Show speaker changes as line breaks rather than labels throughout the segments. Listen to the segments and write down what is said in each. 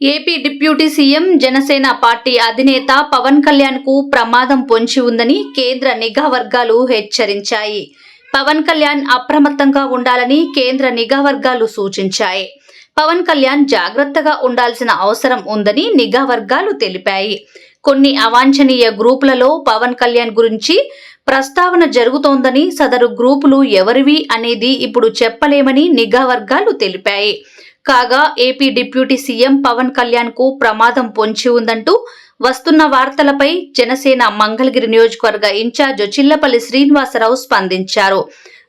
AP deputy CM Janasena party అధినేత పవన్ కళ్యాణ్కు ప్రమాదం పొంచి ఉందని కేంద్ర నిఘా వర్గాలు హెచ్చరించాయి. పవన్ కళ్యాణ్ అప్రమత్తంగా ఉండాలని కేంద్ర నిఘా వర్గాలు సూచించాయి. పవన్ కళ్యాణ్ జాగ్రత్తగా ఉండాల్సిన అవసరం ఉందని నిఘా వర్గాలు తెలిపాయి. కొన్ని అవాంఛనీయ గ్రూపులలో పవన్ కళ్యాణ్ గురించి ప్రస్తావన జరుగుతోందని సదరు గ్రూపులు ఎవరివి అనేది ఇప్పుడు చెప్పలేమని నిఘా వర్గాలు తెలిపాయి. కాగా ఏపీ డిప్యూటీ సీఎం పవన్ కళ్యాణ్కు ప్రమాదం పొంచి ఉందంటూ వస్తున్న వార్తలపై జనసేన మంగళగిరి నియోజకవర్గ ఇన్ఛార్జ్ చిల్లపల్లి శ్రీనివాసరావు స్పందించారు.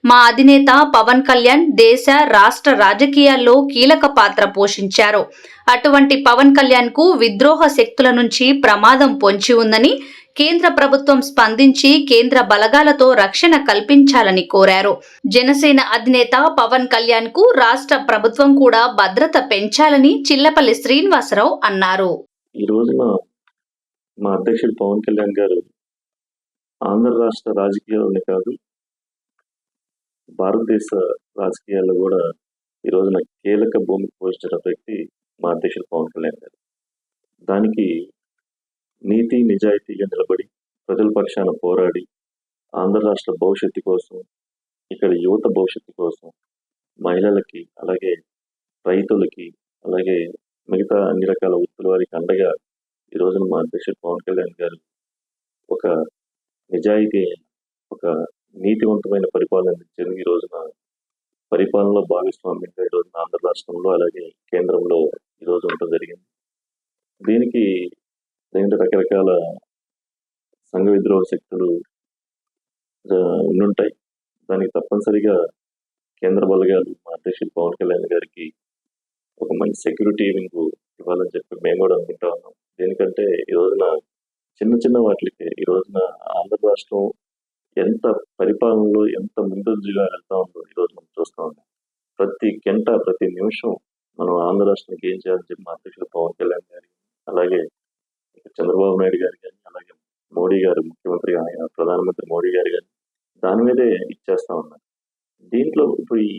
మా అధినేత పవన్ కళ్యాణ్ దేశ రాష్ట్ర రాజకీయాల్లో కీలక పాత్ర పోషించారు. అటువంటి పవన్ కళ్యాణ్కు విద్రోహ శక్తుల నుంచి ప్రమాదం పొంచి ఉందని కేంద్ర ప్రభుత్వం స్పందించి కేంద్ర బలగాలతో రక్షణ కల్పించాలని కోరారు. జనసేన అధినేత పవన్ కళ్యాణ్కు రాష్ట్ర ప్రభుత్వం కూడా భద్రత పెంచాలని చిల్లపల్లి శ్రీనివాసరావు అన్నారు.
ఈ రోజున మా అధ్యక్షుడు పవన్ కళ్యాణ్ గారు ఆంధ్ర రాష్ట్ర రాజకీయాల్లోనే కాదు భారతదేశ రాజకీయాల్లో కూడా ఈ రోజున కీలక భూమికి పోషించిన వ్యక్తి మా అధ్యక్షుడు పవన్ కళ్యాణ్ గారు. దానికి నీతి నిజాయితీగా నిలబడి ప్రజల పక్షాన పోరాడి ఆంధ్ర రాష్ట్ర భవిష్యత్తు కోసం ఇక్కడ యువత భవిష్యత్తు కోసం మహిళలకి అలాగే రైతులకి అలాగే మిగతా అన్ని రకాల వృత్తుల వారికి అండగా ఈ రోజున మా అధ్యక్షుడు పవన్ కళ్యాణ్ గారు ఒక నిజాయితీ ఒక నీతివంతమైన పరిపాలన అందించేందుకు ఈ రోజున పరిపాలనలో భాగస్వామ్యంగా ఈ రోజున ఆంధ్ర రాష్ట్రంలో అలాగే కేంద్రంలో ఈ రోజు ఉండటం జరిగింది. దీనికి దీంట్లో రకరకాల సంఘ విద్రోహ శక్తులు ఉండుంటాయి. దానికి తప్పనిసరిగా కేంద్ర బలగాలు మా అధ్యక్షుడు పవన్ కళ్యాణ్ గారికి ఒక మంచి సెక్యూరిటీ మీకు ఇవ్వాలని చెప్పి మేము కూడా అనుకుంటా ఉన్నాం. దేనికంటే ఈ రోజున చిన్న చిన్న వాటికి ఈ రోజున ఆంధ్ర రాష్ట్రం ఎంత పరిపాలనలో ఎంత ముందంజగా వెళ్తా ఉందో ఈ మనం చూస్తూ ఉన్నాం. ప్రతి గంట ప్రతి నిమిషం మనం ఆంధ్ర రాష్ట్రానికి ఏం చేయాలని చెప్పి మా అధ్యక్షుడు పవన్ కళ్యాణ్ చంద్రబాబు నాయుడు గారు కానీ అలాగే మోడీ గారు ముఖ్యమంత్రి ఆయన ప్రధానమంత్రి మోడీ గారు కానీ దాని మీదే ఇచ్చేస్తా ఉన్నారు. దీంట్లో ఇప్పుడు ఈ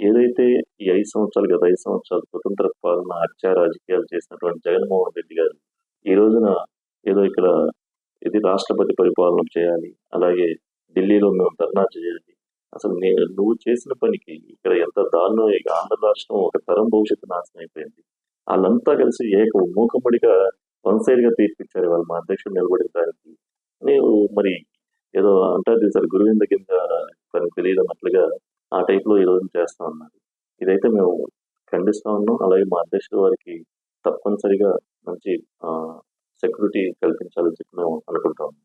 ఏదైతే ఈ ఐదు సంవత్సరాలు గత ఐదు సంవత్సరాలు స్వతంత్ర పాలన హత్య రాజకీయాలు చేసినటువంటి జగన్మోహన్ రెడ్డి గారు ఈ రోజున ఏదో ఇక్కడ ఇది రాష్ట్రపతి పరిపాలన చేయాలి అలాగే ఢిల్లీలో మేము ధర్నా చేయాలి. అసలు నేను నువ్వు చేసిన పనికి ఇక్కడ ఎంత దారుణం ఆంధ్ర రాష్ట్రం ఒక తరం భవిష్యత్తు నాశనం అయిపోయింది. వాళ్ళంతా కలిసి ఏక మూకమ్మడిగా వన్ సైడ్గా తీర్పిచ్చారు వాళ్ళు మా అధ్యక్షుడు నిలబడిన దానికి నేను మరి ఏదో అంటారు సార్ గురువింద కింద తనకు తెలియదు అన్నట్లుగా ఆ టైప్లో ఈరోజు చేస్తా ఉన్నారు. ఇదైతే మేము ఖండిస్తా ఉన్నాం. అలాగే మా అధ్యక్షుడు వారికి తప్పనిసరిగా మంచి సెక్యూరిటీ కల్పించాలని చెప్పి మేము అనుకుంటా ఉన్నాం.